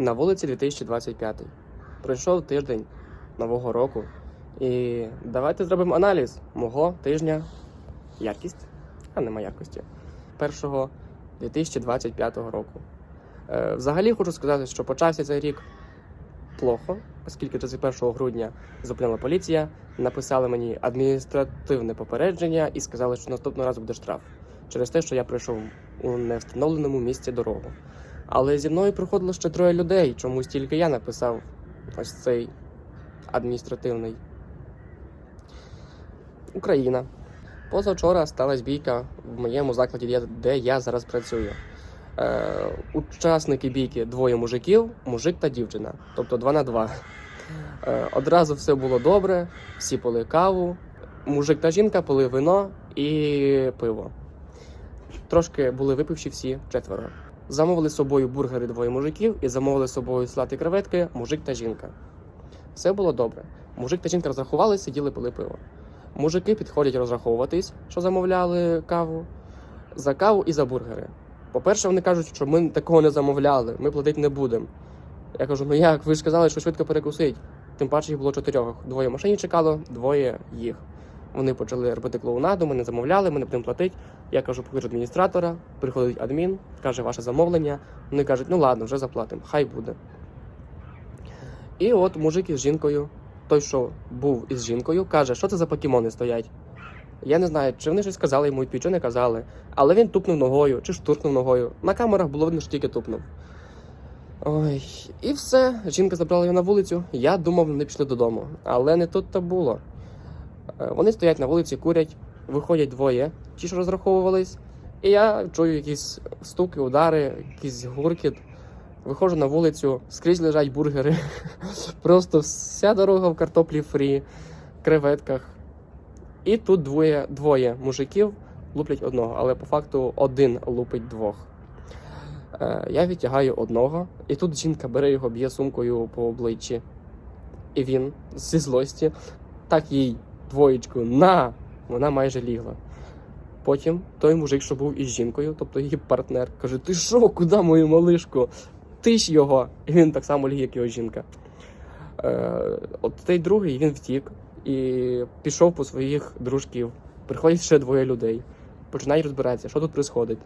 На вулиці 2025. Пройшов тиждень нового року. І давайте зробимо аналіз мого тижня. Якість, а нема якості. Першого 2025 року. Е, взагалі хочу сказати, що почався цей рік плохо, оскільки 31 грудня зупинила поліція, написали мені адміністративне попередження і сказали, що наступного разу буде штраф через те, що я прийшов у невстановленому місці дорогу. Але зі мною приходило ще троє людей, чомусь тільки я написав ось цей адміністративний. Україна. Позавчора сталася бійка в моєму закладі, де я зараз працюю. Е, учасники бійки двоє мужиків, мужик та дівчина, тобто два на два. Е, одразу все було добре, всі пили каву. Мужик та жінка пили вино і пиво. Трошки були випивші всі четверо. Замовили з собою бургери двоє мужиків і замовили з собою салат і креветки мужик та жінка. Все було добре. Мужик та жінка розрахувалися, сиділи пили пиво. Мужики підходять розраховуватись, що замовляли каву, за каву і за бургери. По-перше, вони кажуть, що ми такого не замовляли, ми платити не будемо. Я кажу, ну як, ви ж сказали, що швидко перекусить. Тим паче їх було чотирьох. Двоє машині чекало, двоє їх. Вони почали робити клоунаду, ми не замовляли, ми не будемо платити. Я кажу, покличу адміністратора, приходить адмін, каже ваше замовлення. Вони кажуть, ну ладно, вже заплатимо, хай буде. І от мужик із жінкою, той, що був із жінкою, каже, що це за покемони стоять. Я не знаю, чи вони щось сказали йому, чи не казали, але він тупнув ногою чи штурхнув ногою. На камерах було видно, що тільки тупнув. Ой, і все. Жінка забрала його на вулицю. Я думав, вони пішли додому. Але не тут то було. Е, Вони стоять на вулиці, курять, виходять двоє, ті, що розраховувались. І я чую якісь стуки, удари, якийсь гуркіт. Виходжу на вулицю, скрізь лежать бургери. Просто вся дорога в картоплі фрі, креветках. І тут двоє, двоє мужиків луплять одного, але по факту один лупить двох. Е, я відтягаю одного, і тут жінка бере його, б'є сумкою по обличчі. І він зі злості так їй двоєчку на! Вона майже лігла. Потім той мужик, що був із жінкою, тобто її партнер, каже: Ти що, куди мою малишку? Ти ж його! І він так само ліг, як його жінка. Е, от той другий він втік і пішов по своїх дружків. Приходять ще двоє людей. Починають розбиратися, що тут відбувається.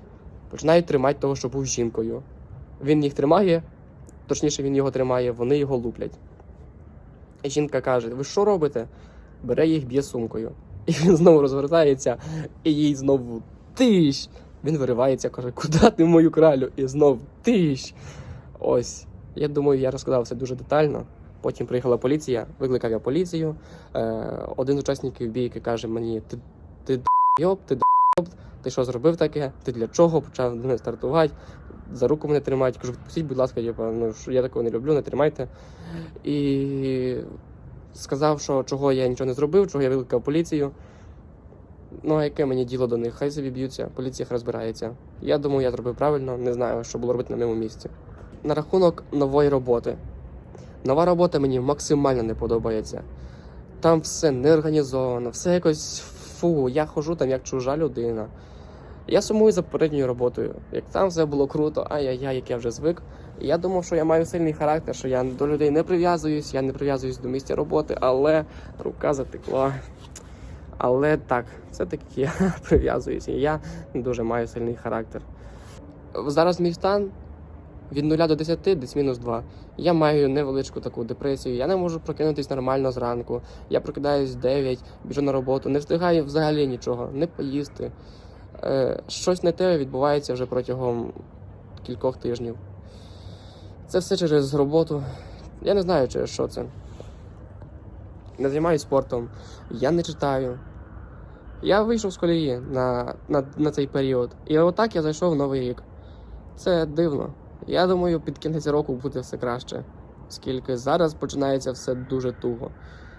Починають тримати того, що був жінкою. Він їх тримає, точніше, він його тримає, вони його луплять. Жінка каже: Ви що робите? Бере їх, б'є сумкою. І він знову розвертається, і їй знову тищ. Він виривається, каже, куди ти мою кралю? І знов тищ. Ось. Я думаю, я розказав все дуже детально. Потім приїхала поліція, викликав я поліцію. Е, один з учасників бійки каже мені: ти, ти йоб, ти йоб, ти що зробив таке? Ти для чого почав мене стартувати? За руку мене тримають. Кажу, відпустіть, будь ласка, типу, ну я такого не люблю, не тримайте. І сказав, що чого я нічого не зробив, чого я викликав поліцію. Ну, а яке мені діло до них? Хай собі б'ються, поліція їх розбирається. Я думаю, я зробив правильно, не знаю, що було робити на моєму місці. На рахунок нової роботи. Нова робота мені максимально не подобається. Там все не організовано, все якось фу, я хожу там як чужа людина. Я сумую за попередньою роботою. Як там все було круто, ай-яй-яй, як я вже звик. Я думав, що я маю сильний характер, що я до людей не прив'язуюсь, я не прив'язуюсь до місця роботи, але рука затекла. Але так, все-таки я прив'язуюся, і я дуже маю сильний характер. Зараз мій стан від 0 до 10, десь мінус 2. Я маю невеличку таку депресію, я не можу прокинутись нормально зранку. Я прокидаюсь в 9, біжу на роботу, не встигаю взагалі нічого, не поїсти. Е, щось не те відбувається вже протягом кількох тижнів. Це все через роботу. Я не знаю, через що це. Не займаюся спортом, я не читаю. Я вийшов з колії на, на, на цей період. І отак я зайшов в новий рік. Це дивно. Я думаю, під кінець року буде все краще, оскільки зараз починається все дуже туго.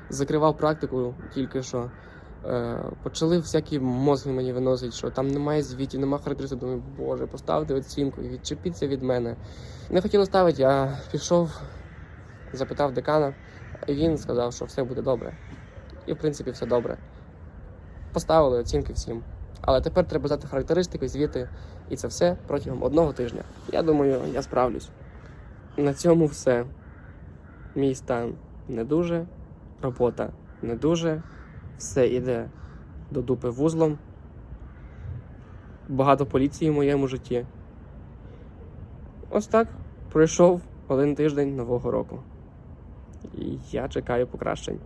Закривав практику тільки що. Е, почали всякі мозги мені виносити, що там немає звітів, немає характеристик. Думаю, боже, поставте оцінку і відчепіться від мене. Не хотіли ставити, я пішов, запитав декана, і він сказав, що все буде добре. І в принципі все добре. Поставили оцінки всім. Але тепер треба здати характеристики, звіти, і це все протягом одного тижня. Я думаю, я справлюсь. на цьому все. Мій стан не дуже, робота не дуже, все іде до дупи вузлом. Багато поліції в моєму житті. Ось так пройшов один тиждень нового року. І я чекаю покращень.